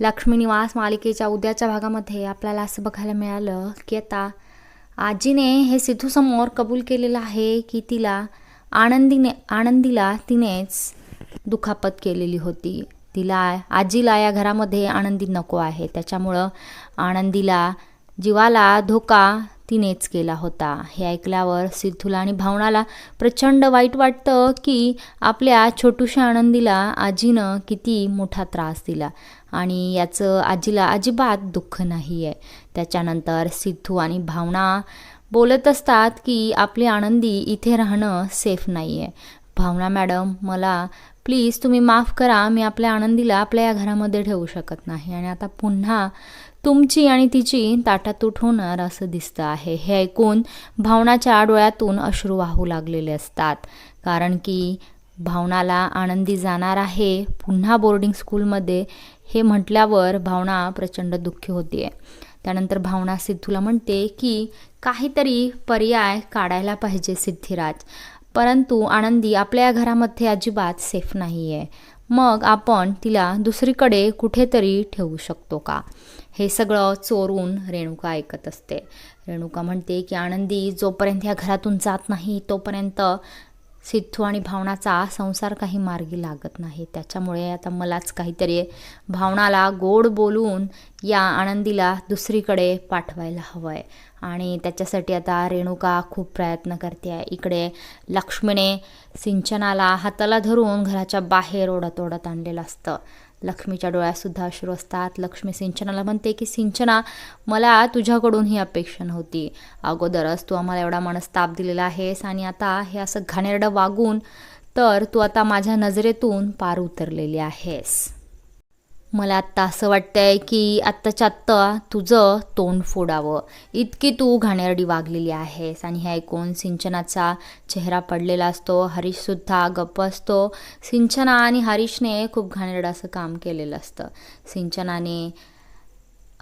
लक्ष्मी निवास मालिकेच्या उद्याच्या भागामध्ये आपल्याला असं बघायला मिळालं की आता आजीने हे सिद्धूसमोर कबूल केलेलं आहे की तिला आनंदीने आनंदीला तिनेच दुखापत केलेली होती. तिला आजीला या घरामध्ये आनंदी नको आहे. त्याच्यामुळं आनंदीला जीवाला धोका तिनेच केला होता. हे ऐकल्यावर सिद्धूला आणि भावनाला प्रचंड वाईट वाटतं की आपल्या छोटूशा आनंदीला आजीनं किती मोठा त्रास दिला. आणि याचं आजीला अजिबात दुःख नाही आहे त्याच्यानंतर सिद्धू आणि भावना बोलत असतात की आपली आनंदी इथे राहणं सेफ नाही आहे भावना मॅडम मला प्लीज तुम्ही माफ करा. मी आपल्या आनंदीला आपल्या या घरामध्ये ठेवू शकत नाही. आणि आता पुन्हा तुमची आणि तिची ताटातूट होणार असं दिसतं आहे. हे ऐकून भावनाच्या डोळ्यातून अश्रू वाहू लागलेले असतात. कारण की भावनाला आनंदी जाणार आहे पुन्हा बोर्डिंग स्कूलमध्ये हे म्हटल्यावर भावना प्रचंड दुःखी होते त्यानंतर भावना सिद्धूला म्हणते की काहीतरी पर्याय काढायला पाहिजे सिद्धिराज. परंतु आनंदी आपल्या घरामध्ये अजिबात सेफ नाही आहे मग आपण तिला दुसरीकडे कुठेतरी ठेवू शकतो का? हे सगळं चोरून रेणुका ऐकत असते. रेणुका म्हणते की आनंदी जोपर्यंत या घरातून जात नाही तोपर्यंत सिद्धू आणि भावनाचा संसार काही मार्गी लागत नाही. त्याच्यामुळे आता मलाच काहीतरी भावनाला गोड बोलून या आनंदीला दुसरीकडे पाठवायला हवं आहे आणि त्याच्यासाठी आता रेणुका खूप प्रयत्न करते आहे इकडे लक्ष्मीने सिंचनाला हाताला धरून घराच्या बाहेर ओढत ओढत आणलेलं असतं. लक्ष्मीच्या डोळ्यातसुद्धा अश्रू असतात. लक्ष्मी सिंचनाला म्हणते की सिंचना मला तुझ्याकडून ही अपेक्षा नव्हती. अगोदरच तू आम्हाला एवढा मनस्ताप दिलेला आहेस आणि आता हे असं घाणेरडं वागून तर तू आता माझ्या नजरेतून पार उतरलेली आहेस. मला आत्ता असं वाटतंय की आत्ताच्या आत्ता तुझं तोंड फोडावं. इतकी तू घाणेरडी वागलेली आहेस आणि हे ऐकून सिंचनाचा चेहरा पडलेला असतो. हरीशसुद्धा गप्प असतो. सिंचना आणि हरीशने खूप घाणेरडं असं काम केलेलं असतं. सिंचनाने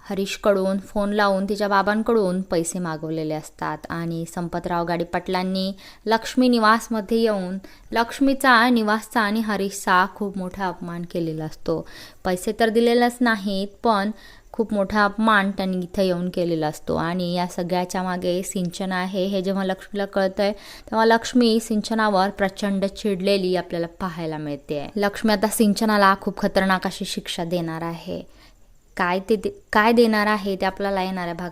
हरीशकडून फोन लावून तिच्या बाबांकडून पैसे मागवलेले असतात आणि संपतराव गाडीपाटलांनी लक्ष्मी निवासमध्ये येऊन लक्ष्मीचा निवासचा आणि हरीशचा खूप मोठा अपमान केलेला असतो. पैसे तर दिलेलेच नाहीत पण खूप मोठा अपमान त्यांनी इथं येऊन केलेला असतो. आणि या सगळ्याच्या मागे सिंचन आहे हे जेव्हा लक्ष्मीला कळतं आहे तेव्हा लक्ष्मी सिंचनावर प्रचंड चिडलेली आपल्याला पाहायला मिळते. लक्ष्मी आता सिंचनाला खूप खतरनाक अशी शिक्षा देणार आहे. काय ते काय देणार आहे ते आपल्याला येणाऱ्या भाग